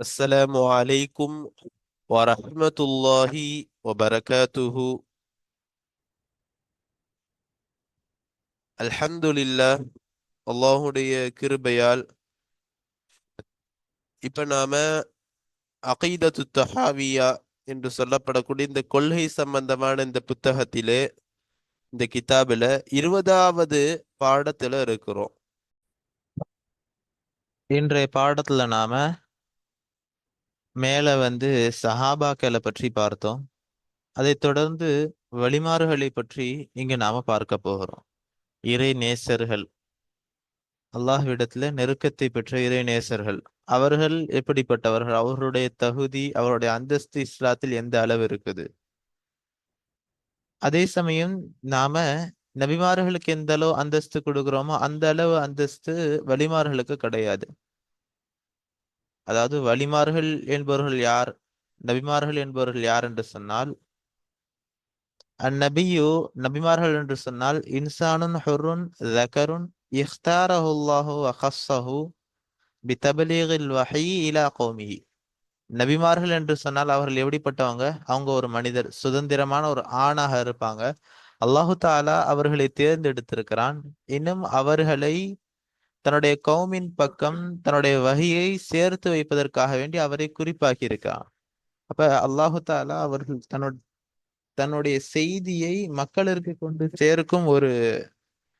السلام عليكم ورحمة الله وبركاته அல்ஹம்துலில்லா அல்லாஹுடைய கிருபையால் இப்ப நாம அகீதத்து தஹாவியா என்று சொல்லப்படக்கூடிய இந்த கொள்கை சம்பந்தமான இந்த புத்தகத்திலே இந்த கிதாபில இருபதாவது பாடத்துல இருக்கிறோம் இன்றைய பாடத்துல நாம மேல வந்து சஹாபாக்களை பற்றி பார்த்தோம். அதை தொடர்ந்து வழிமாறுகளை பற்றி இங்கு நாம பார்க்க போகிறோம். இறை நேசர்கள் அல்லாஹ்விடத்துல நெருக்கத்தை பெற்ற இறை நேசர்கள் அவர்கள் எப்படிப்பட்டவர்கள்? அவர்களுடைய தகுதி அவருடைய அந்தஸ்து இஸ்லாத்தில் எந்த அளவு இருக்குது? அதே சமயம் நாம நபிமார்களுக்கு எந்த அளவு அந்தஸ்து கொடுக்குறோமோ அந்த அளவு அந்தஸ்து வழிமார்களுக்கு கிடையாது. அதாவது வலிமார்கள் என்பவர்கள் யார் நபிமார்கள் என்பவர்கள் யார் என்று சொன்னால் அந்நபியு நபிமார்கள் என்று சொன்னால் இன்சானுன் ஹொருன் ஜக்கருன் இஹ்தாரஹுல்லாஹு அஹஸ்ஸஹு பிதபலீகில் வஹி இலா கௌமிஹி நபிமார்கள் என்று சொன்னால் அவர்கள் எப்படிப்பட்டவங்க? அவங்க ஒரு மனிதர் சுதந்திரமான ஒரு ஆணாக இருப்பாங்க. அல்லாஹு தாலா அவர்களை தேர்ந்தெடுத்திருக்கிறான். இன்னும் அவர்களை தன்னுடைய கௌமின் பக்கம் தன்னுடைய வகையை சேர்த்து வைப்பதற்காக வேண்டி அவரை குறிப்பாக்கி இருக்கான் அப்ப அல்லாஹு தாலா அவர்கள் தன்னோட தன்னுடைய செய்தியை மக்களிற்கு கொண்டு சேர்க்கும் ஒரு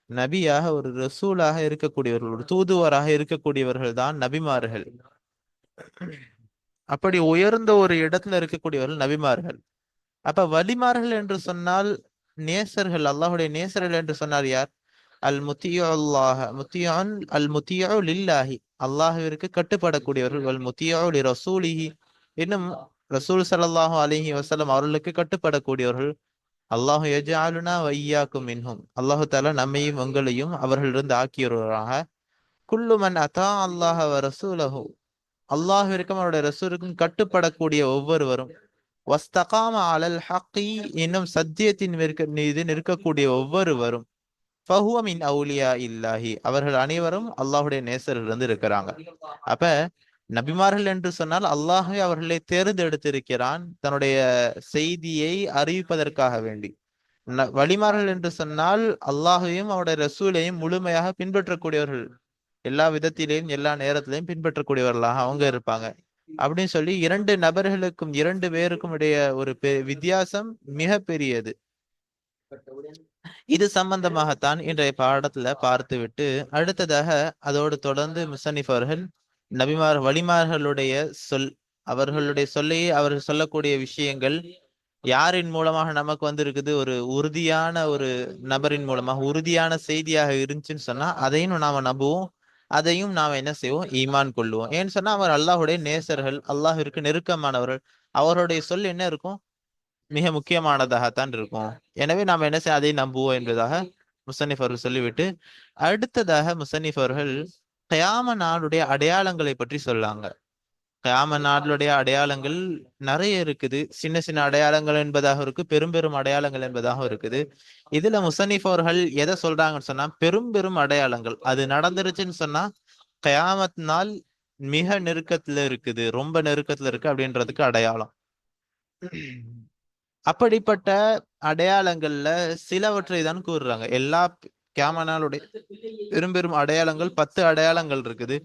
நபியாக ஒரு ரசூலாக இருக்கக்கூடியவர்கள் ஒரு தூதுவராக இருக்கக்கூடியவர்கள் தான் நபிமார்கள். அப்படி உயர்ந்த ஒரு இடத்துல இருக்கக்கூடியவர்கள் நபிமார்கள். அப்ப வலிமார்கள் என்று சொன்னால் நேசர்கள் அல்லாஹுடைய நேசர்கள் என்று சொன்னார் யார்? அல் முத்தியுல்லாஹ முத்தியான் அல் முத்தியோ லில்லாஹி. அல்லாஹுவிற்கு கட்டுப்படக்கூடியவர்கள் அல் முத்தியோ லி ரசூலிஹி இன்னும் ரசூல் சல்லாஹு அலிஹி வசலம் அவர்களுக்கு கட்டுப்படக்கூடியவர்கள் அல்லாஹு எஜாலுனா வையாக்கும் மின்ஹும். அல்லாஹு தாலா நம்மையும் உங்களையும் அவர்களிருந்து ஆக்கியவர்களாக குல்லுமன் அதா அல்லாஹ ரசூலஹு. அல்லாஹிற்கும் அவருடைய ரசூலுக்கும் கட்டுப்படக்கூடிய ஒவ்வொருவரும் வஸ்தகாம அலல் ஹக்கி. இன்னும் சத்தியத்தின் மீது நிற்கக்கூடிய ஒவ்வொருவரும் ஃபஹுவமின் அவுலியா இல்லாஹி அவர்கள் அனைவரும் அல்லாஹுடைய நேசரிலிருந்து இருக்கிறாங்க. அப்ப நபிமார்கள் என்று சொன்னால் அல்லாஹே அவர்களை தேர்ந்தெடுத்திருக்கிறான் தன்னுடைய செய்தியை அறிவிப்பதற்காக வேண்டி. வழிமார்கள் என்று சொன்னால் அல்லாஹையும் அவருடைய ரசூலையும் முழுமையாக பின்பற்றக்கூடியவர்கள். எல்லா விதத்திலையும் எல்லா நேரத்திலையும் பின்பற்றக்கூடியவர்களாக அவங்க இருப்பாங்க. அப்படின்னு சொல்லி இரண்டு நபர்களுக்கும் இரண்டு பேருக்கும் இடைய ஒரு வித்தியாசம் மிக பெரியது இது சம்பந்தமாகத்தான் இன்றைய பாடத்துல பார்த்துவிட்டு அடுத்ததாக அதோடு தொடர்ந்து முசனிஃப் அவர்கள் நபிமார் வழிமார்களுடைய சொல் அவர்களுடைய சொல்லையே அவர்கள் சொல்லக்கூடிய விஷயங்கள் யாரின் மூலமாக நமக்கு வந்திருக்குது? ஒரு உறுதியான ஒரு நபரின் மூலமாக உறுதியான செய்தியாக இருந்துச்சுன்னு சொன்னா அதையும் நாம நம்புவோம். அதையும் நாம் என்ன செய்வோம்? ஈமான் கொள்ளுவோம் ஏன்னு சொன்னா அவர் அல்லாஹுடைய நேசர்கள் அல்லாஹிற்கு நெருக்கமானவர்கள். அவருடைய சொல் என்ன இருக்கும்? மிக முக்கியமானதாகத்தான் இருக்கும். எனவே நாம் என்ன செய்ய அதை நம்புவோம் என்பதாக முசன்னிஃப் அவர்கள் சொல்லிவிட்டு அடுத்ததாக முசன்னிஃப் அவர்கள் கயாம நாளுடைய அடையாளங்களை பற்றி சொல்லாங்க. கயாம நாளுடைய அடையாளங்கள் நிறைய இருக்குது. சின்ன சின்ன அடையாளங்கள் என்பதாக இருக்கு பெரும் பெரும் அடையாளங்கள் என்பதாக இருக்குது. இதுல முசனிஃப் அவர்கள் எதை சொல்றாங்கன்னு சொன்னா பெரும் பெரும் அடையாளங்கள். அது நடந்துருச்சுன்னு சொன்னா கயாமத் நாள் மிக நெருக்கத்துல இருக்குது. ரொம்ப நெருக்கத்துல இருக்கு அப்படின்றதுக்கு அடையாளம். அப்படிப்பட்ட அடையாளங்கள்ல சிலவற்றை தான் கூறுறாங்க. எல்லா கேமனாலுடைய பெரும்பெரும் அடையாளங்கள் பத்து அடையாளங்கள் இருக்குது.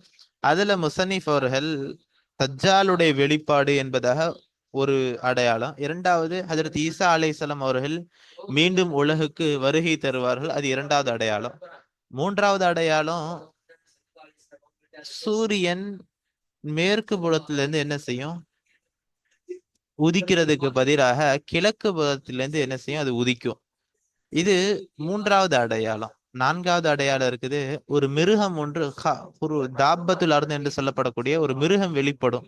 அதுல முசனிஃப் அவர்கள் தஜ்ஜாலுடைய வெளிப்பாடு என்பதாக ஒரு அடையாளம். இரண்டாவது ஹஜரத் ஈசா அலைசலம் அவர்கள் மீண்டும் உலகுக்கு வருகை தருவார்கள். அது இரண்டாவது அடையாளம். மூன்றாவது அடையாளம் சூரியன் மேற்கு புலத்திலிருந்து என்ன செய்யும்? உதிக்கிறதுக்கு பதிலாக கிழக்கு புறத்திலிருந்து என்ன செய்யும்? அது உதிக்கும். இது மூன்றாவது அடையாளம். நான்காவது அடையாளம் இருக்குது. ஒரு மிருகம் ஒன்று ஒரு தாபத்துல் அருந்து என்று சொல்லப்படக்கூடிய ஒரு மிருகம் வெளிப்படும்.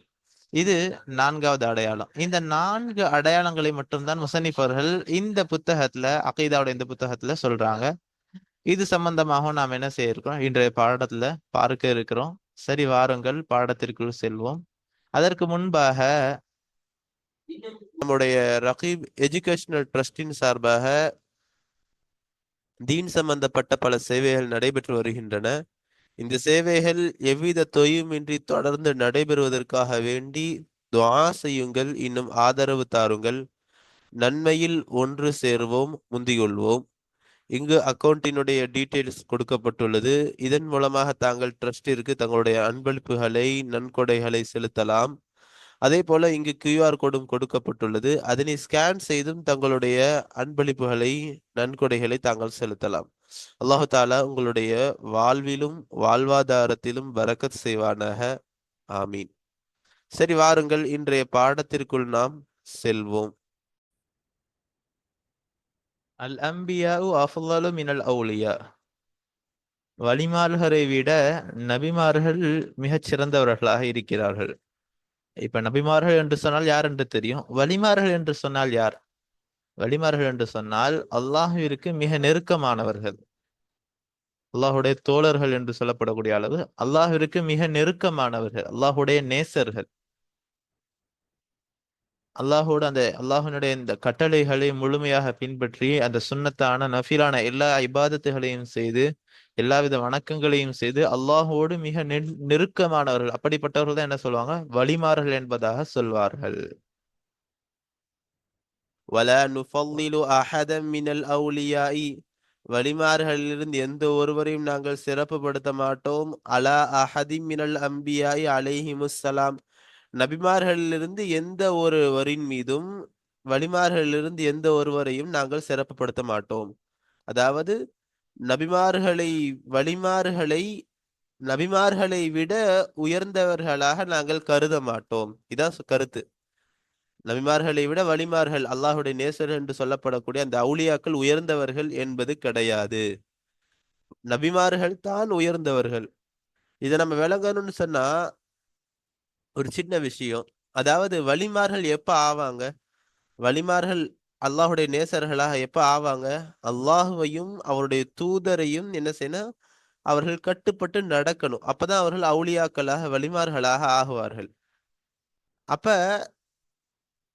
இது நான்காவது அடையாளம். இந்த நான்கு அடையாளங்களை மட்டும்தான் அவர்கள் இந்த புத்தகத்துல அகைதாவுடைய இந்த புத்தகத்துல சொல்றாங்க. இது சம்பந்தமாக நாம் என்ன செய்ய இருக்கிறோம் இன்றைய பாடத்துல பார்க்க இருக்கிறோம். சரி வாருங்கள் பாடத்திற்குள் செல்வோம். அதற்கு முன்பாக நம்முடைய ரகீப் எஜுகேஷனல் ட்ரஸ்டின் சார்பாக தீன் சம்பந்தப்பட்ட பல சேவைகள் நடைபெற்று வருகின்றன. இந்த சேவைகள் எவ்வித தொய்வுமின்றி தொடர்ந்து நடைபெறுவதற்காக வேண்டி துவா செய்யுங்கள் இன்னும் ஆதரவு தாருங்கள். நன்மையில் ஒன்று சேர்வோம் முந்திகொள்வோம் இங்கு அக்கவுண்டினுடைய டீட்டெயில்ஸ் கொடுக்கப்பட்டுள்ளது. இதன் மூலமாக தாங்கள் ட்ரஸ்டிற்கு தங்களுடைய அன்பளிப்புகளை நன்கொடைகளை செலுத்தலாம். அதே போல இங்கு கியூஆர் கோடும் கொடுக்கப்பட்டுள்ளது. அதனை ஸ்கேன் செய்தும் தங்களுடைய அன்பளிப்புகளை நன்கொடைகளை தாங்கள் செலுத்தலாம். அல்லாஹு தாலா உங்களுடைய வாழ்விலும் வாழ்வாதாரத்திலும் வரக்கத் செய்வானாக. ஆமீன். சரி வாருங்கள். இன்றைய பாடத்திற்குள் நாம் செல்வோம். அல் அம்பியா அஃலலு மினல் அவுலியா. வலிமார்களை விட நபிமார்கள் மிகச் சிறந்தவர்களாக இருக்கிறார்கள். இப்ப நபிமார்கள் என்று சொன்னால் யார் என்று தெரியும்? வலிமார்கள் என்று சொன்னால் யார்? வலிமார்கள் என்று சொன்னால் அல்லாஹுவிற்கு மிக நெருக்கமானவர்கள். அல்லாஹுடைய தோழர்கள் என்று சொல்லப்படக்கூடிய அளவு அல்லாஹுவிற்கு மிக நெருக்கமானவர்கள் அல்லாஹுடைய நேசர்கள். அல்லாஹோட அந்த அல்லாஹனுடைய இந்த கட்டளைகளை முழுமையாக பின்பற்றி அந்த சுன்னத்தான நஃபிலான எல்லா இபாதத்துகளையும் செய்து எல்லாவித வணக்கங்களையும் செய்து அல்லாஹோடு மிக நெருக்கமானவர்கள் அப்படிப்பட்டவர்கள் தான் என்ன சொல்லுவாங்க வழிமார்கள் என்பதாக சொல்வார்கள் ولا نفضل أحدا من الأولياء வலிமார்களிலிருந்து எந்த ஒருவரையும் நாங்கள் சிறப்புப்படுத்த மாட்டோம் அலா அஹதி மினல் அம்பியாய் அலைஹிமுஸ்ஸலாம் நபிமார்களிலிருந்து எந்த ஒருவரின் மீதும் வலிமார்களிலிருந்து எந்த ஒருவரையும் நாங்கள் சிறப்புப்படுத்த மாட்டோம் அதாவது நபிமார்களை வழிமார்களை நபிமார்களை விட உயர்ந்தவர்களாக நாங்கள் கருத மாட்டோம். இதான் கருத்து. நபிமார்களை விட வழிமார்கள் அல்லாஹுடைய நேசர் என்று சொல்லப்படக்கூடிய அந்த அவுளியாக்கள் உயர்ந்தவர்கள் என்பது கிடையாது. நபிமார்கள் தான் உயர்ந்தவர்கள். இதை நம்ம விளங்கணும்னு சொன்னா ஒரு சின்ன விஷயம். அதாவது வழிமார்கள் எப்ப ஆவாங்க? வழிமார்கள் அல்லாஹுடைய நேசர்களாக எப்ப ஆவாங்க? அல்லாஹுவையும் அவருடைய தூதரையும் என்ன செய்யணும்? அவர்கள் கட்டுப்பட்டு நடக்கணும். அப்பதான் அவர்கள் அவுளியாக்களாக வழிமார்களாக ஆகுவார்கள். அப்ப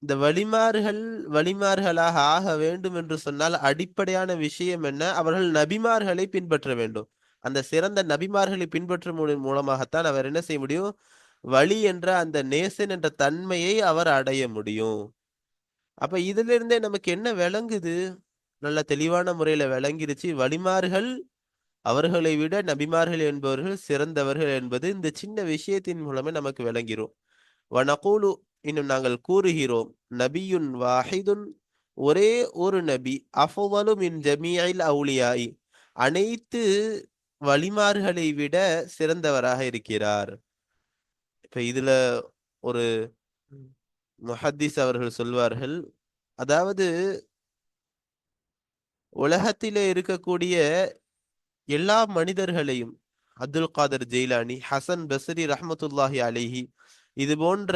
இந்த வழிமார்கள் வழிமார்களாக ஆக வேண்டும் என்று சொன்னால் அடிப்படையான விஷயம் என்ன? அவர்கள் நபிமார்களை பின்பற்ற வேண்டும். அந்த சிறந்த நபிமார்களை பின்பற்றும் மூலமாகத்தான் அவர் என்ன செய்ய முடியும்? வழி என்ற அந்த நேசன் என்ற தன்மையை அவர் அடைய முடியும். அப்ப இதுல இருந்தே நமக்கு என்ன விளங்குது? நல்ல தெளிவான முறையில விளங்கிருச்சு. வழிமார்கள் அவர்களை விட நபிமார்கள் என்பவர்கள் சிறந்தவர்கள் என்பது இந்த சின்ன விஷயத்தின் மூலமே நமக்கு விளங்கிறோம் வனகூலு இன்னும் நாங்கள் கூறுகிறோம் நபியுன் வாஹிதுன் ஒரே ஒரு நபி அஃவலு மின் ஜமியில் அவுலியாய் அனைத்து வழிமார்களை விட சிறந்தவராக இருக்கிறார். இப்ப இதுல ஒரு முஹத்திஸ் அவர்கள் சொல்வார்கள் அதாவது உலகத்திலே இருக்கக்கூடிய எல்லா மனிதர்களையும் அப்துல் காதர் ஜெயிலானி ஹசன் பசரி ரஹமத்துல்லாஹி அலிஹி இது போன்ற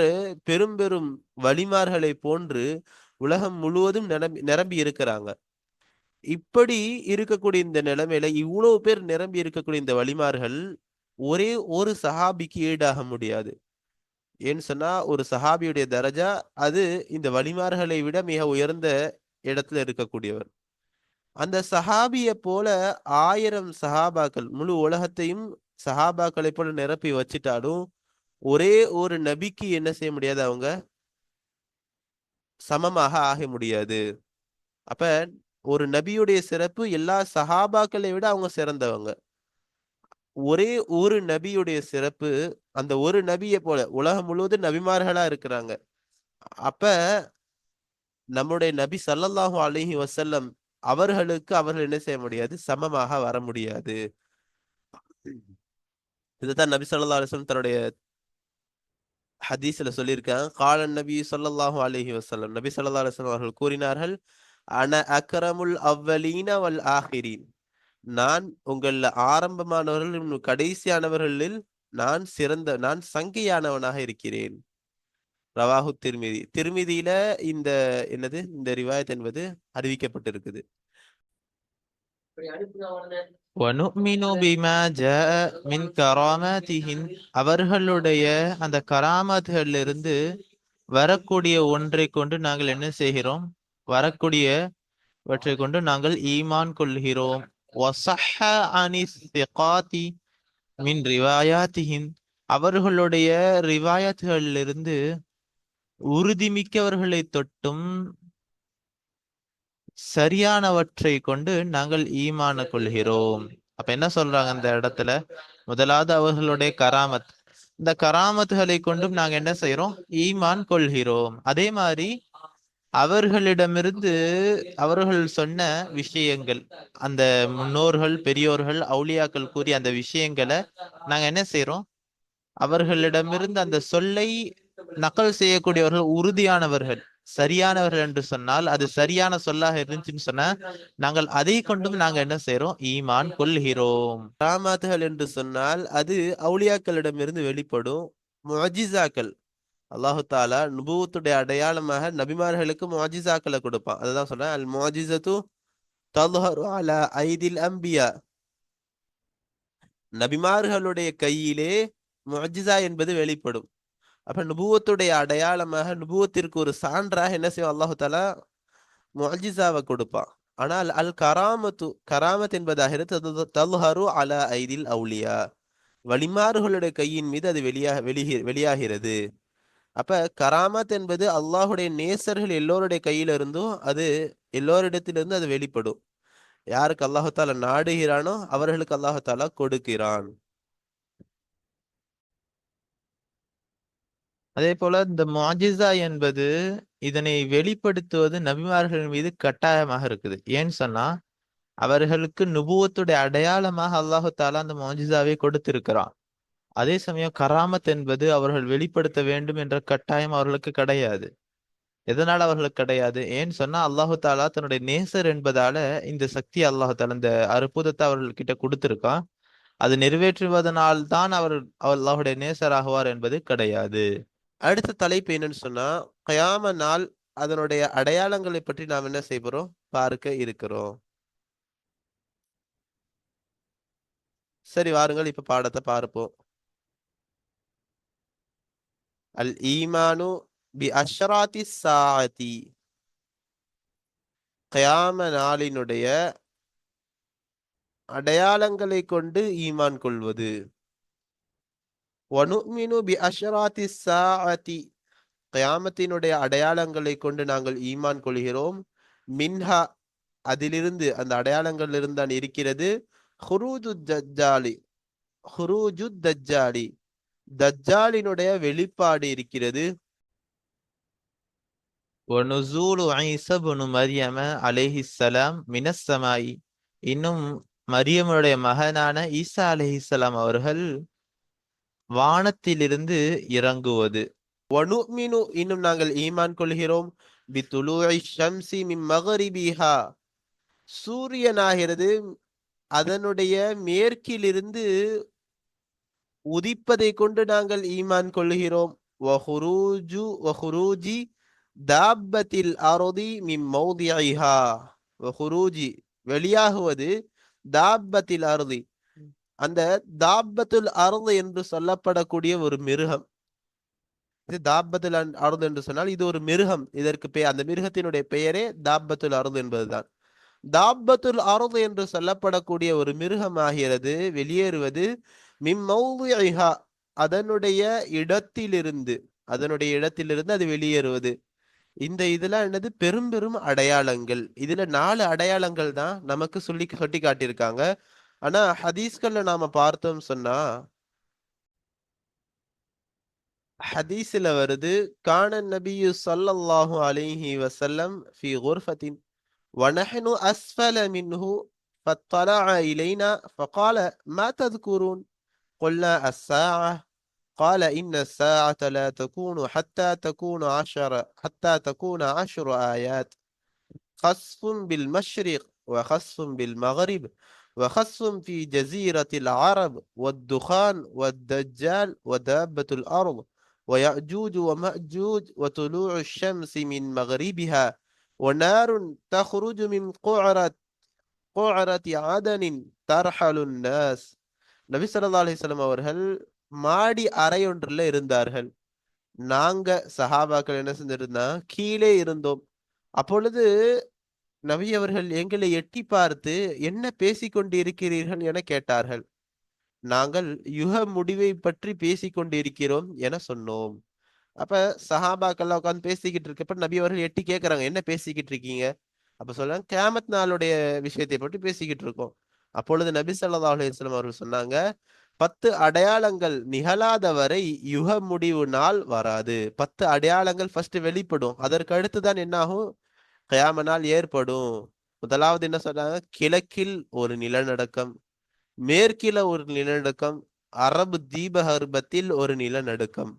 பெரும் பெரும் வழிமார்களை போன்று உலகம் முழுவதும் நிரம்பி நிரம்பி இருக்கிறாங்க. இப்படி இருக்கக்கூடிய இந்த நிலைமையில இவ்வளவு பேர் நிரம்பி இருக்கக்கூடிய இந்த வழிமார்கள் ஒரே ஒரு சஹாபிக்கு ஈடாக முடியாது. ஏன்னு சொன்னா ஒரு சஹாபியுடைய தரஜா அது இந்த வழிமார்களை விட மிக உயர்ந்த இடத்துல இருக்கக்கூடியவர். அந்த சஹாபிய போல ஆயிரம் சஹாபாக்கள் முழு உலகத்தையும் சஹாபாக்களை போல நிரப்பி வச்சிட்டாலும் ஒரே ஒரு நபிக்கு என்ன செய்ய முடியாது அவங்க? சமமாக ஆக முடியாது. அப்ப ஒரு நபியுடைய சிறப்பு எல்லா சஹாபாக்களை விட அவங்க சிறந்தவங்க. ஒரே ஒரு நபியுடைய சிறப்பு அந்த ஒரு நபியை போல உலகம் முழுவதும் நபிமார்களா இருக்கிறாங்க. அப்ப நம்முடைய நபி சல்லல்லாஹு அலஹி வசல்லம் அவர்களுக்கு அவர்கள் என்ன செய்ய முடியாது? சமமாக வர முடியாது. இதுதான் நபி சொல்லா அலிஸ்லம் தன்னுடைய ஹதீஸ்ல சொல்லியிருக்காங்க. காலன் நபி சொல்லல்லாஹு அலஹி வசல்லம் நபி சொல்லா அலிஸ்லம் அவர்கள் கூறினார்கள் அன அக்ரமுல் அவ்வலீன வல் ஆஹிரீன் நான் உங்கள ஆரம்பமானவர்கள் கடைசியானவர்களில் நான் சிறந்த நான் சங்கையானவனாக இருக்கிறேன். ரவாஹு திருமிதி. திருமிதியில இந்த என்னது? இந்த ரிவாயத் என்பது அறிவிக்கப்பட்டிருக்குது. அவர்களுடைய அந்த கராமத்திலிருந்து வரக்கூடிய ஒன்றை கொண்டு நாங்கள் என்ன செய்கிறோம்? வரக்கூடியவற்றை கொண்டு நாங்கள் ஈமான் கொள்கிறோம். மின் ரிவாயாத்திஹிம் அவர்களுடைய ரிவாயத்துகளிலிருந்து உறுதிமிக்கவர்களை தொட்டும் சரியானவற்றை கொண்டு நாங்கள் ஈமான கொள்கிறோம். அப்ப என்ன சொல்றாங்க அந்த இடத்துல? முதலாவது அவர்களுடைய கராமத். இந்த கராமத்துகளை கொண்டும் நாங்க என்ன செய்யறோம் ஈமான் கொள்கிறோம். அதே மாதிரி அவர்களிடமிருந்து அவர்கள் சொன்ன விஷயங்கள் அந்த முன்னோர்கள் பெரியோர்கள் அவுளியாக்கள் கூறிய அந்த விஷயங்களை நாங்க என்ன செய்யறோம் அவர்களிடமிருந்து அந்த சொல்லை நக்கல் செய்யக்கூடியவர்கள் உறுதியானவர்கள் சரியானவர்கள் என்று சொன்னால் அது சரியான சொல்லாக இருந்துச்சுன்னு சொன்னா நாங்கள் அதை கொண்டும் நாங்க என்ன செய்யறோம் ஈமான் கொள்கிறோம். ராமாத்துகள் என்று சொன்னால் அது அவுளியாக்களிடமிருந்து வெளிப்படும் முஅஜிசாக்கள் அல்லாஹு தாலா நுபுவத்துடைய அடையாளமாக நபிமார்களுக்கு மாஜிசாக்களை கொடுப்பான். அதுதான் சொல்றேன். அல் மாஜிசத்து தல்ஹரு அலா ஐதில் அம்பியா. நபிமார்களுடைய கையிலே முஅஜிசா என்பது வெளிப்படும். அப்ப நுபுவத்துடைய அடையாளமாக நுபுவத்திற்கு ஒரு சான்றாக என்ன செய்வோம் அல்லாஹு தாலா மாஜிசாவை கொடுப்பான். ஆனால் அல் கராமத்து கராமத் என்பதாக தல்ஹரு அலா ஐதில் அவுலியா. வலிமாறுகளுடைய கையின் மீது அது வெளியாக வெளியே வெளியாகிறது. அப்ப கராமத் என்பது அல்லாஹுடைய நேசர்கள் எல்லோருடைய கையில இருந்தும் அது எல்லோரிடத்திலிருந்து அது வெளிப்படும். யாருக்கு அல்லாஹால நாடுகிறானோ அவர்களுக்கு அல்லாஹால கொடுக்கிறான். அதே போல இந்த மாஜிசா என்பது இதனை வெளிப்படுத்துவது நபிமார்கள் மீது கட்டாயமாக இருக்குது. ஏன்னு சொன்னா அவர்களுக்கு நுபுவத்துடைய அடையாளமாக அல்லாஹு தாலா அந்த மோஜிசாவை கொடுத்திருக்கிறான். அதே சமயம் கராமத் என்பது அவர்கள் வெளிப்படுத்த வேண்டும் என்ற கட்டாயம் அவர்களுக்கு கிடையாது. எதனால் அவர்களுக்கு கிடையாது? ஏன்னு சொன்னா அல்லாஹு தாலா தன்னுடைய நேசர் என்பதால இந்த சக்தி அல்லாஹு தாலா இந்த அற்புதத்தை அவர்கள்கிட்ட கொடுத்துருக்கான். கொடுத்திருக்கான் அது நிறைவேற்றுவதனால் தான் அவர் அல்லாஹுடைய நேசர் ஆகுவார் என்பது கிடையாது. அடுத்த தலைப்பு என்னன்னு சொன்னா கயாம நாள் அதனுடைய அடையாளங்களை பற்றி நாம் என்ன செய்கிறோம் பார்க்க இருக்கிறோம். சரி வாருங்கள் இப்ப பாடத்தை பார்ப்போம். அல் ஈமானு பி அஷ்ராத்தி சாதி கயாம நாளினுடைய அடையாளங்களை கொண்டு ஈமான் கொள்வது. வனுமினு பி அஷ்ராத்தி சாதி கயாமத்தினுடைய அடையாளங்களை கொண்டு நாங்கள் ஈமான் கொள்கிறோம். மின்ஹா அதிலிருந்து அந்த அடையாளங்கள் தான் இருக்கிறது. ஹுரூஜு தஜ்ஜாலி ஹுரூஜு தஜ்ஜாலி தஜ்ஜாலினுடைய வெளிப்பாடு இருக்கிறது. ஒனுசூலு ஐசபுனு மரியம அலைஹிஸ்ஸலாம் மினசமாயி இன்னும் மரியமுடைய மகனான ஈசா அலைஹிஸ்ஸலாம் அவர்கள் வானத்திலிருந்து இறங்குவது. வனுமினு இன்னும் நாங்கள் ஈமான் கொள்கிறோம். பி துலூஇ ஷம்சி மின் மகரிபிஹா. சூரியனாகிறது. அதனுடைய மேற்கிலிருந்து உதிப்பதை கொண்டு நாங்கள் ஈமான் வஹுரூஜு வஹுரூஜி தாப்பத்தில் அருதி மிம் மௌதிஐஹா வஹுரூஜி வெளியாகுவது தாப்பத்தில் அருதி. அந்த தாப்பத்துல் அருது என்று சொல்லப்படக்கூடிய ஒரு மிருகம். இது தாப்பத்துல் அருது என்று சொன்னால் இது ஒரு மிருகம். இதற்கு பெயர் அந்த மிருகத்தினுடைய பெயரே தாப்பத்துல் அருது என்பதுதான். தாப்பத்துல் அருது என்று சொல்லப்படக்கூடிய ஒரு மிருகம் ஆகிறது. வெளியேறுவது மிம்மௌதிஹா அதனுடைய இடத்திலிருந்து அதனுடைய இடத்திலிருந்து அது வெளியேறுவது இந்த இதுல என்னது பெரும் பெரும் அடையாளங்கள் இதுல நாலு அடையாளங்கள் தான் நமக்கு சொல்லி சொல்லி காட்டியிருக்காங்க ஆனா ஹதீஸ்கள்ல நாம பார்த்தோம் சொன்னா ஹதீஸ்ல வருது கான நபியு ஸல்லல்லாஹு அலைஹி வஸல்லம் ஃபி குர்ஃபத்தின் ونحن أسفل منه فاطلع إلينا فقال ما تذكرون قلنا الساعة. قال إن الساعة لا تكون حتى تكون عشر حتى تكون عشر آيات. خسف بالمشرق وخسف بالمغرب وخسف في جزيرة العرب والدخان والدجال ودابة الأرض ويأجوج ومأجوج وطلوع الشمس من مغربها ونار تخرج من قعرة قعرة عدن ترحل الناس. நபி ஸல்லல்லாஹு அலைஹி அவர்கள் மாடி அறையொன்றில் இருந்தார்கள். நாங்க சஹாபாக்கள் என்ன செஞ்சிருந்தா கீழே இருந்தோம். அப்பொழுது நபி அவர்கள் எங்களை எட்டி பார்த்து என்ன பேசிக்கொண்டு இருக்கிறீர்கள் என கேட்டார்கள். நாங்கள் யுக முடிவை பற்றி பேசிக்கொண்டு இருக்கிறோம் என சொன்னோம். அப்ப சஹாபாக்கள்லாம் உட்காந்து பேசிக்கிட்டு இருக்கப்ப நபி அவர்கள் எட்டி கேட்கறாங்க என்ன பேசிக்கிட்டு இருக்கீங்க? அப்ப சொல்றாங்க கேமத் நாளுடைய விஷயத்தை பற்றி பேசிக்கிட்டு இருக்கோம். அப்பொழுது நபி ஸல்லல்லாஹு அலுவலம் அவர்கள் சொன்னாங்க பத்து அடையாளங்கள் நிகழாத வரை யுக முடிவு நாள் வராது. பத்து அடையாளங்கள் ஃபர்ஸ்ட் வெளிப்படும். அதற்கு அடுத்து தான் என்னாகும்? கயாம நாள் ஏற்படும். முதலாவது என்ன சொல்றாங்க கிழக்கில் ஒரு நிலநடுக்கம் மேற்கில ஒரு நிலநடுக்கம் அரபு தீபகர்பத்தில் ஒரு நிலநடுக்கம்.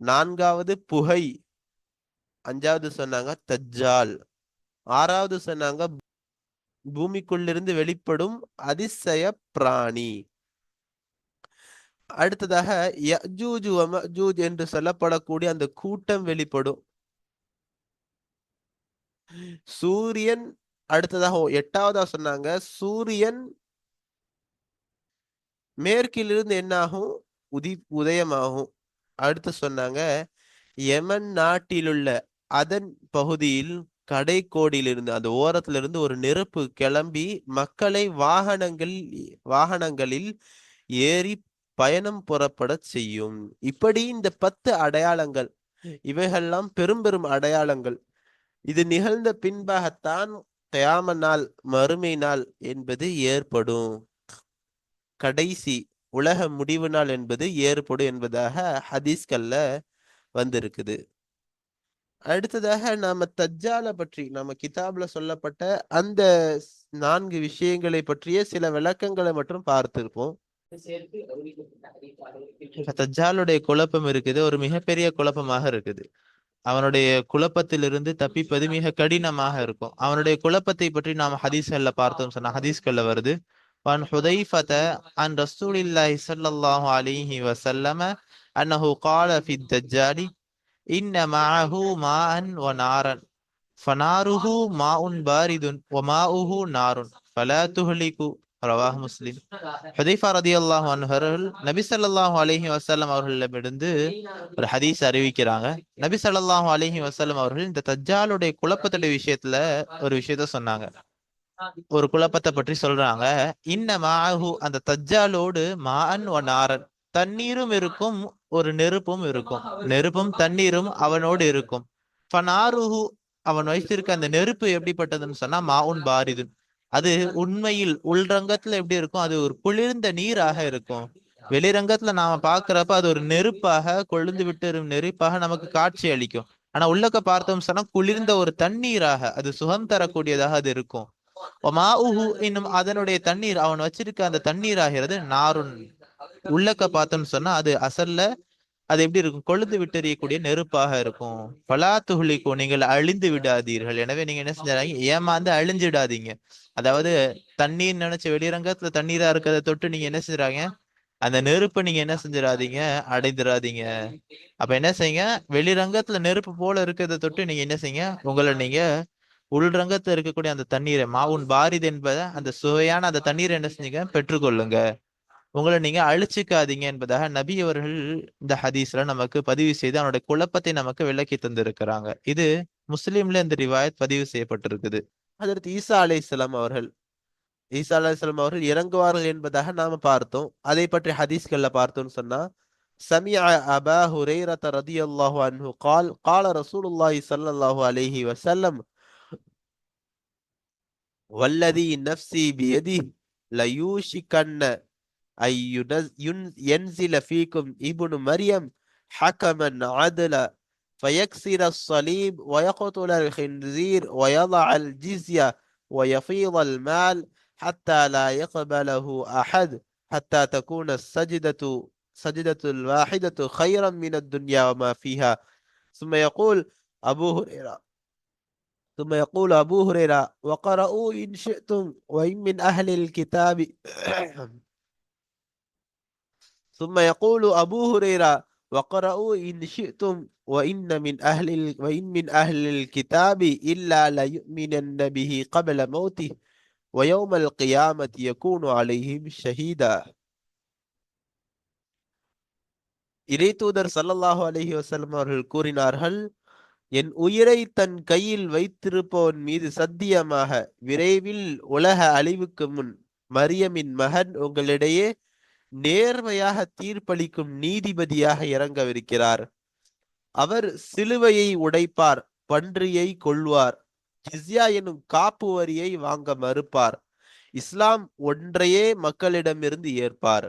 நான்காவது புகை அஞ்சாவது சொன்னாங்க தஜ்ஜால் ஆறாவது சொன்னாங்க பூமிக்குள்ளிருந்து வெளிப்படும் அதிசய பிராணி. அடுத்ததாக யஜூஜ் வ என்று சொல்லப்படக்கூடிய அந்த கூட்டம் வெளிப்படும். சூரியன் அடுத்ததாக எட்டாவதா சொன்னாங்க. சூரியன் மேற்கிலிருந்து என்னாகும்? உதி உதயமாகும். அடுத்து சொன்னாங்க யமன் நாட்டிலுள்ள அதன் பகுதியில் கடைக்கோடியிலிருந்து அந்த ஓரத்திலிருந்து ஒரு நெருப்பு கிளம்பி மக்களை வாகனங்கள் வாகனங்களில் ஏறி பயணம் புறப்படச் செய்யும். இப்படி இந்த பத்து அடையாளங்கள் இவைகள்லாம் பெரும் பெரும் அடையாளங்கள். இது நிகழ்ந்த பின்பாகத்தான் கயாம நாள் மறுமை நாள் என்பது ஏற்படும். கடைசி உலக முடிவு நாள் என்பது ஏற்படும் என்பதாக ஹதீஸ்கள்ல வந்திருக்குது. அடுத்ததாக நாம தஜ்ஜால பற்றி நம்ம கிதாப்ல சொல்லப்பட்ட அந்த ஸ்- நான்கு விஷயங்களை பற்றிய சில விளக்கங்களை மட்டும் பார்த்திருப்போம் இப்ப தஜ்ஜாலுடைய குழப்பம் இருக்குது ஒரு மிகப்பெரிய குழப்பமாக இருக்குது அவனுடைய குழப்பத்திலிருந்து தப்பிப்பது மிக கடினமாக இருக்கும் அவனுடைய குழப்பத்தை பற்றி நாம் ஹதீஸ்கள்ல பார்த்தோம் சொன்னா ஹதீஸ்கள்ல வருது وعن حذيفة عن رسول الله صلى الله عليه وسلم أنه قال في الدجال إن معه ماء ونارا فناره ماء بارد وماؤه نار فلا تهلكوا ரவாஹ் முஸ்லிம் ஹுதைஃபா ரதியல்லாஹு அன்ஹு அவர்கள் நபி ஸல்லல்லாஹு அலைஹி வஸல்லம் அவர்களிடமிருந்து ஒரு ஹதீஸ் அறிவிக்கிறாங்க நபி ஸல்லல்லாஹு அலைஹி வஸல்லம் அவர்கள் இந்த தஜ்ஜாலுடைய குழப்பத்துடைய விஷயத்துல ஒரு விஷயத்த சொன்னாங்க ஒரு குழப்பத்தை பற்றி சொல்றாங்க இன்ன மாஹு அந்த தஜ்ஜாலோடு மான் ஒ நாரன் தண்ணீரும் இருக்கும் ஒரு நெருப்பும் இருக்கும். நெருப்பும் தண்ணீரும் அவனோடு இருக்கும். ஃபனாருஹு அவன் வைத்திருக்க அந்த நெருப்பு எப்படிப்பட்டதுன்னு சொன்னா மாவுன் பாரிதுன். அது உண்மையில் உள்ரங்கத்துல எப்படி இருக்கும்? அது ஒரு குளிர்ந்த நீராக இருக்கும். வெளிரங்கத்துல நாம பாக்குறப்ப அது ஒரு நெருப்பாக கொழுந்து விட்டு நெருப்பாக நமக்கு காட்சி அளிக்கும். ஆனா உள்ளக்க பார்த்தோம் சொன்னா குளிர்ந்த ஒரு தண்ணீராக அது சுகம் தரக்கூடியதாக அது இருக்கும். ஒமாஉஹு இன்னும் அதனுடைய தண்ணீர் அவன் வச்சிருக்க அந்த தண்ணீர் ஆகிறது நாருன் உள்ளக்க பார்த்தோம்னு சொன்னா அது அசல்ல அது எப்படி இருக்கும்? கொழுந்து விட்டெறியக்கூடிய நெருப்பாக இருக்கும். பலாத்துகுளிக்கும் நீங்கள் அழிந்து விடாதீர்கள். எனவே நீங்க என்ன செஞ்சாங்க ஏமாந்து அழிஞ்சு விடாதீங்க. அதாவது தண்ணீர் நினைச்ச வெளிரங்கத்துல தண்ணீரா இருக்கிறத தொட்டு நீங்க என்ன செஞ்சாங்க அந்த நெருப்பை நீங்க என்ன செஞ்சிடாதீங்க? அடைந்துடாதீங்க. அப்ப என்ன செய்யுங்க? வெளிரங்கத்துல நெருப்பு போல இருக்கிறத தொட்டு நீங்க என்ன செய்யுங்க? உங்களை நீங்க உள்ரங்கத்துல இருக்கக்கூடிய அந்த தண்ணீரை மாவுன் பாரிது என்பதை அந்த சுவையான அந்த தண்ணீரை என்ன செஞ்சீங்க? பெற்றுக்கொள்ளுங்க. உங்களை நீங்க அழிச்சுக்காதீங்க என்பதாக நபி அவர்கள் இந்த ஹதீஸ்ல நமக்கு பதிவு செய்து அவனுடைய குழப்பத்தை நமக்கு விளக்கி தந்திருக்கிறாங்க. இது முஸ்லீம்ல இந்த ரிவாயத் பதிவு செய்யப்பட்டிருக்குது. அதற்கு ஈசா அலை இஸ்லாம் அவர்கள் ஈசா அலி இஸ்லாம் அவர்கள் இறங்குவார்கள் என்பதாக நாம பார்த்தோம். அதை பற்றி ஹதீஸ்கள்ல பார்த்தோம்னு சொன்னா சமியா அபா ஹுரேரத ரதி அல்லாஹு அன்ஹு கால் கால ரசூலுல்லாஹி சல்லல்லாஹு அலைஹி வசல்லம் வல்லதி நஃப்சி பியதி லயூஷிகன்ன أن ينز- ين- ينزل فيكم ابن مريم حكما عدلا فيكسر الصليب ويقتل الخنزير ويضع الجزية ويفيض المال حتى لا يقبله أحد حتى تكون السجدة سجدة الواحدة خيرا من الدنيا وما فيها. ثم يقول أبو هريرة ثم يقول أبو هريرة وقرأوا إن شئتم وإن من أهل الكتاب ثم يقول أبو هريرة وقرأوا إن شئتم وإن من أهل ال... وإن من أهل الكتاب إلا ليؤمنن به قبل موته ويوم القيامة يكون عليهم شهيدا இறைத்தூதர் ஸல்லல்லாஹு அலைஹி வஸல்லம் அவர்கள் கூறினார்கள் என் உயிரை தன் கையில் வைத்திருப்பவன் மீது சத்தியமாக விரைவில் உலக அழிவுக்கு முன் மரியமின் மகன் உங்களிடையே நேர்மையாக தீர்ப்பளிக்கும் நீதிபதியாக இறங்கவிருக்கிறார். அவர் சிலுவையை உடைப்பார் பன்றியை கொள்வார் ஜிஸ்யா எனும் காப்பு வரியை வாங்க மறுப்பார். இஸ்லாம் ஒன்றையே மக்களிடமிருந்து ஏற்பார்.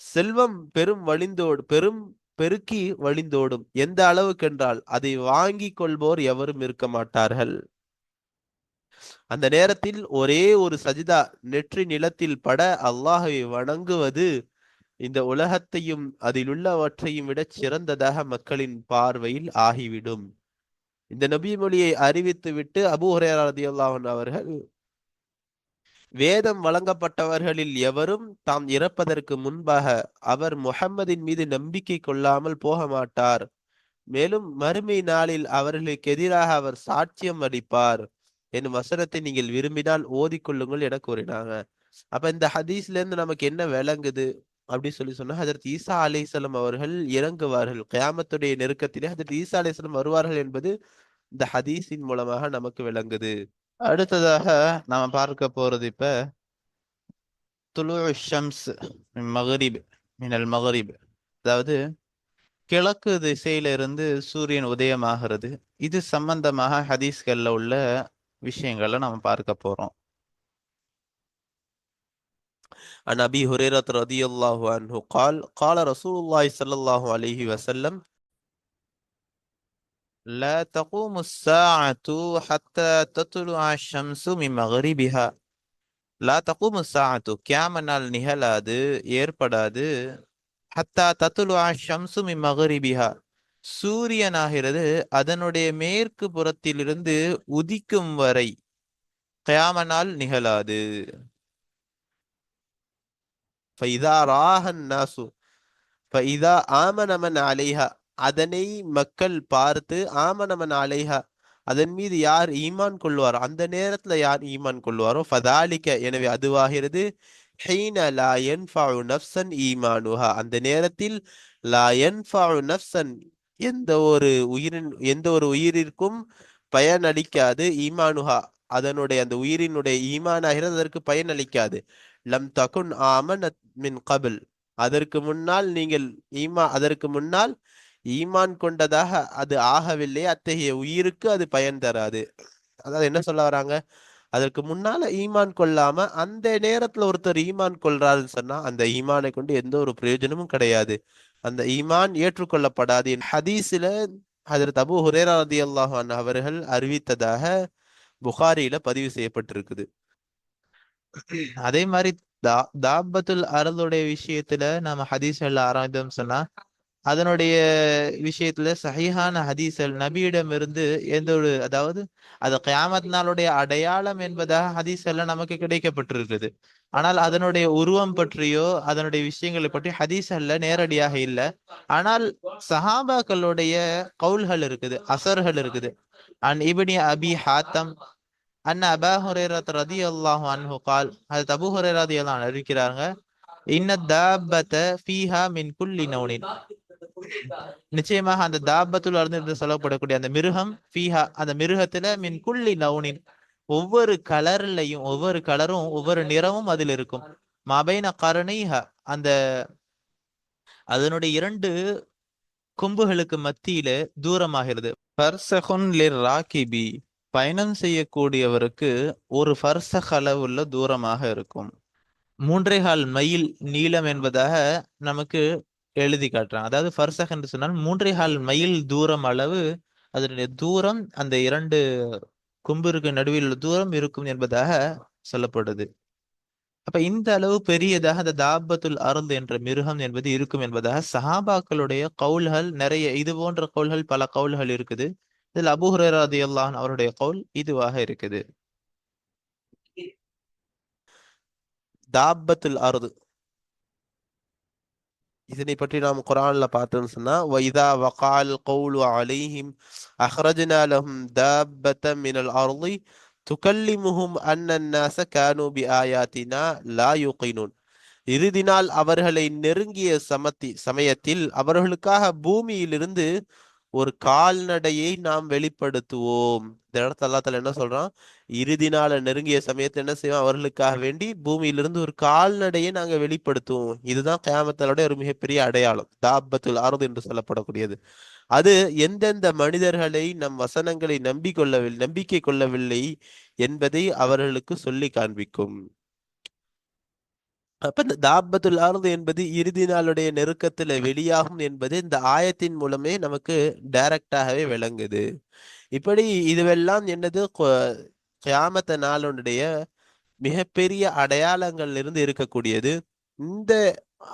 செல்வம் பெரும் வழிந்தோடு பெரும் பெருக்கி வழிந்தோடும் எந்த அளவுக்கென்றால் அதை வாங்கி கொள்வோர் எவரும் இருக்க மாட்டார்கள். அந்த நேரத்தில் ஒரே ஒரு சஜிதா நெற்றி நிலத்தில் பட அல்லாஹை வணங்குவது இந்த உலகத்தையும் அதிலுள்ளவற்றையும் விட சிறந்ததாக மக்களின் பார்வையில் ஆகிவிடும். இந்த நபி மொழியை அறிவித்து விட்டு அபு ஹுரேரா அவர்கள் வேதம் வழங்கப்பட்டவர்களில் எவரும் தாம் இறப்பதற்கு முன்பாக அவர் முஹம்மதின் மீது நம்பிக்கை கொள்ளாமல் போக மாட்டார். மேலும் மறுமை நாளில் அவர்களுக்கு எதிராக அவர் சாட்சியம் அளிப்பார் என் வசனத்தை நீங்கள் விரும்பினால் ஓதிக்கொள்ளுங்கள் என கூறினாங்க. அப்ப இந்த ஹதீஸ்ல இருந்து நமக்கு என்ன விளங்குது? அப்படின்னு சொல்லி சொன்னா ஹஜரத் ஈசா அலிசல்லாம் அவர்கள் இறங்குவார்கள். கயாமத்துடைய நெருக்கத்திலே ஹஜரத் ஈசா அலிசல்லாம் வருவார்கள் என்பது இந்த ஹதீஸின் மூலமாக நமக்கு விளங்குது. அடுத்ததாக நாம பார்க்க போறது இப்ப துலு ஷம்ஸ் மகரிப் மினல் மகரிப். அதாவது கிழக்கு திசையில இருந்து சூரியன் உதயமாகிறது. இது சம்பந்தமாக ஹதீஸ்கள்ல உள்ள விஷயங்களை நம்ம பார்க்க போறோம். عن أبي هريرة رضي الله عنه قال قال رسول الله صلى الله عليه وسلم لا تقوم الساعة حتى تطلع الشمس من مغربها லா தகுமு சாத்து கியாமனால் நிகழாது ஏற்படாது ஹத்தா தத்துலு ஷம்சு மி மகரிபிஹா சூரியனாகிறது அதனுடைய மேற்கு புறத்திலிருந்து உதிக்கும் வரை கயாமனால் நிகழாது ஃபைதா ராஹன் நாசு ஃபைதா ஆமனமன் அலைஹா அதனை மக்கள் பார்த்து ஆமனமன் அலைஹா அதன் மீது யார் ஈமான் கொள்வாரோ அந்த நேரத்துல யார் ஈமான் கொள்வாரோ ஃபதாலிக்க எனவே அதுவாகிறது ஈமானுஹா அந்த நேரத்தில் லா நஃப்சன் எந்த ஒரு உயிரின் எந்த ஒரு உயிரிற்கும் பயன் அளிக்காது ஈமானுஹா அதனுடைய அந்த உயிரினுடைய ஈமானாகிறது அதற்கு பயன் அளிக்காது லம் தகுன் ஆமன் மின் கபில் அதற்கு முன்னால் நீங்கள் ஈமா அதற்கு முன்னால் ஈமான் கொண்டதாக அது ஆகவில்லை. அத்தகைய உயிருக்கு அது பயன் தராது. அதாவது என்ன சொல்ல வராங்க? அதற்கு முன்னால ஈமான் கொள்ளாம அந்த நேரத்துல ஒருத்தர் ஈமான் கொள்றாருன்னு சொன்னா அந்த ஈமானை கொண்டு எந்த ஒரு பிரயோஜனமும் கிடையாது. அந்த ஈமான் ஏற்றுக்கொள்ளப்படாது ஹதீஸ்ல ஹதரத் அபு ஹுரேரா ரதி அல்லாஹான் அவர்கள் அறிவித்ததாக புகாரியில பதிவு செய்யப்பட்டிருக்குது. அதே மாதிரி தா தாபத்துல் அருளுடைய விஷயத்துல நம்ம ஹதீஸ்கள் ஆரம்பித்தோம் சொன்னா அதனுடைய விஷயத்துல சஹிஹான ஹதீசல் நபியிடம் இருந்து எந்த ஒரு அதாவது அது கயாமத் நாளுடைய அடையாளம் என்பதாக ஹதீசல்ல நமக்கு கிடைக்கப்பட்டிருக்குது. ஆனால் அதனுடைய உருவம் பற்றியோ அதனுடைய விஷயங்களை பற்றி ஹதீசல்ல அல்ல நேரடியாக இல்லை. ஆனால் சஹாபாக்களுடைய கவுல்கள் இருக்குது அசர்கள் இருக்குது. அன் இபினி அபி ஹாத்தம் அண்ணா அபா ஹுரேரத் ரதி அல்லாஹு அன்ஹு கால் அது தபு ஹுரேராதி எல்லாம் அறிவிக்கிறாங்க இன்ன தாபத்த ஃபீஹா மின் குல்லி நவுனின். நிச்சயமாக அந்த தாபத்துல அருந்து சொல்லப்படக்கூடிய அந்த மிருகம் ஃபீஹா அந்த மிருகத்துல மின் குல்லி நவுனின். ஒவ்வொரு கலர்லையும் ஒவ்வொரு கலரும் ஒவ்வொரு நிறமும் அதில் இருக்கும். மபைன கருணைஹ அந்த அதனுடைய இரண்டு கொம்புகளுக்கு மத்தியில தூரமாகிறது. பர்சகுன் லிர் ராகிபி. பயணம் செய்யக்கூடியவருக்கு ஒரு ஃபர்சக் அளவுள்ள தூரமாக இருக்கும். மூன்றே கால் மைல் நீளம் என்பதாக நமக்கு எழுதி காட்டுறான் அதாவது ஃபர்சக் என்று சொன்னால் மூன்றே கால் மைல் தூரம் அளவு அதனுடைய தூரம் அந்த இரண்டு கும்பிற்கு நடுவில் உள்ள தூரம் இருக்கும் என்பதாக சொல்லப்படுது. அப்ப இந்த அளவு பெரியதாக அந்த தாபத்துல் அருள் என்ற மிருகம் என்பது இருக்கும் என்பதாக சஹாபாக்களுடைய கவுல்கள் நிறைய இது போன்ற கவுல்கள் பல கவுல்கள் இருக்குது. இதில் அபுஹுரதி அல்லாஹ் அவருடைய கவுல் இதுவாக இருக்குது. தாபத்துல் அருது. இதனை பற்றி நாம் குரான்ல பார்த்தோம்னு சொன்னா வைதா வகால் கவுலு அலைஹிம் அஹ்ரஜ்னாலஹும் தாபத்த மினல் அருளி துகல்லிமுஹும் அன்னன்னாச கானு பி ஆயாத்தினா லா யுகினூன். இறுதி நாள் அவர்களை நெருங்கிய சமத்தி சமயத்தில் அவர்களுக்காக பூமியிலிருந்து ஒரு கால்நடையை நாம் வெளிப்படுத்துவோம். இந்த இடத்துல அல்லாத்தால என்ன சொல்றான்? இறுதி நாள நெருங்கிய சமயத்துல என்ன செய்வோம்? அவர்களுக்காக வேண்டி பூமியிலிருந்து ஒரு கால்நடையை நாங்க வெளிப்படுத்துவோம். இதுதான் கியாமத்தாலுடைய ஒரு மிகப்பெரிய அடையாளம். தாபத்துல் ஆறுது என்று சொல்லப்படக்கூடியது. அது எந்தெந்த மனிதர்களை நம் வசனங்களை நம்பிக்கொள்ளவில்லை நம்பிக்கை கொள்ளவில்லை என்பதை அவர்களுக்கு சொல்லி காண்பிக்கும். அப்ப இந்த தாபத்துல் அர்த் என்பது இறுதி நாளுடைய நெருக்கத்துல வெளியாகும் என்பது இந்த ஆயத்தின் மூலமே நமக்கு டைரக்டாகவே விளங்குது. இப்படி இதுவெல்லாம் என்னது? கியாமத்த நாளுடைய மிகப்பெரிய அடையாளங்கள் இருந்து இருக்கக்கூடியது. இந்த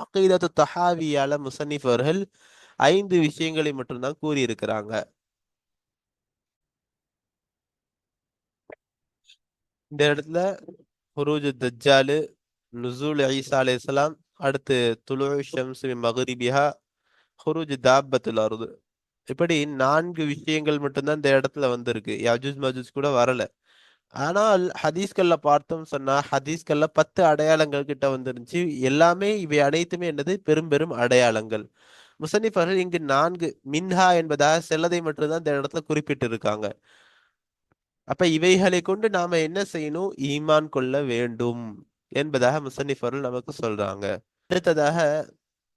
அகைதத்து தஹாவியால முசன்னிஃப் அவர்கள் ஐந்து விஷயங்களை மட்டும்தான் கூறியிருக்கிறாங்க. இந்த இடத்துல ஹுரூஜு தஜ்ஜாலு நுசூல் ஈசா அலைஹிஸ்ஸலாம் அடுத்து துலு ஷம்ஸ் மின் மகரிபிஹா ஹுரூஜ் தாபத்துல் அர்து. இப்படி நான்கு விஷயங்கள் மட்டும்தான் இந்த இடத்துல வந்திருக்கு. யஜூஸ் மஜூஸ் கூட வரல. ஆனால் ஹதீஸ்கள்ல பார்த்தோம் சொன்னா ஹதீஸ்கள்ல பத்து அடையாளங்கள் கிட்ட வந்துருந்துச்சு. எல்லாமே இவை அனைத்துமே என்னது? பெரும் பெரும் அடையாளங்கள். முசனிஃப் இங்கு நான்கு மின்ஹா என்பதாக செல்லதை மட்டும்தான் இந்த இடத்துல குறிப்பிட்டு இருக்காங்க அப்ப இவைகளை கொண்டு நாம என்ன செய்யணும்? ஈமான் கொள்ள வேண்டும். என்பதாக முசன்னிஃப் நமக்கு சொல்றாங்க. அடுத்ததாக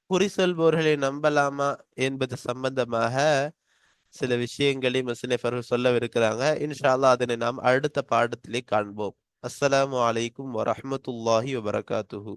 குறி சொல்பவர்களை நம்பலாமா என்பது சம்பந்தமாக சில விஷயங்களை முசன்னிஃபர்கள் சொல்லவிருக்கிறாங்க. இன்ஷா அல்லாஹ் அதனை நாம் அடுத்த பாடத்திலே காண்போம். அஸ்ஸலாமு அலைக்கும் வரஹ்மத்துல்லாஹி வபரகாத்துஹூ.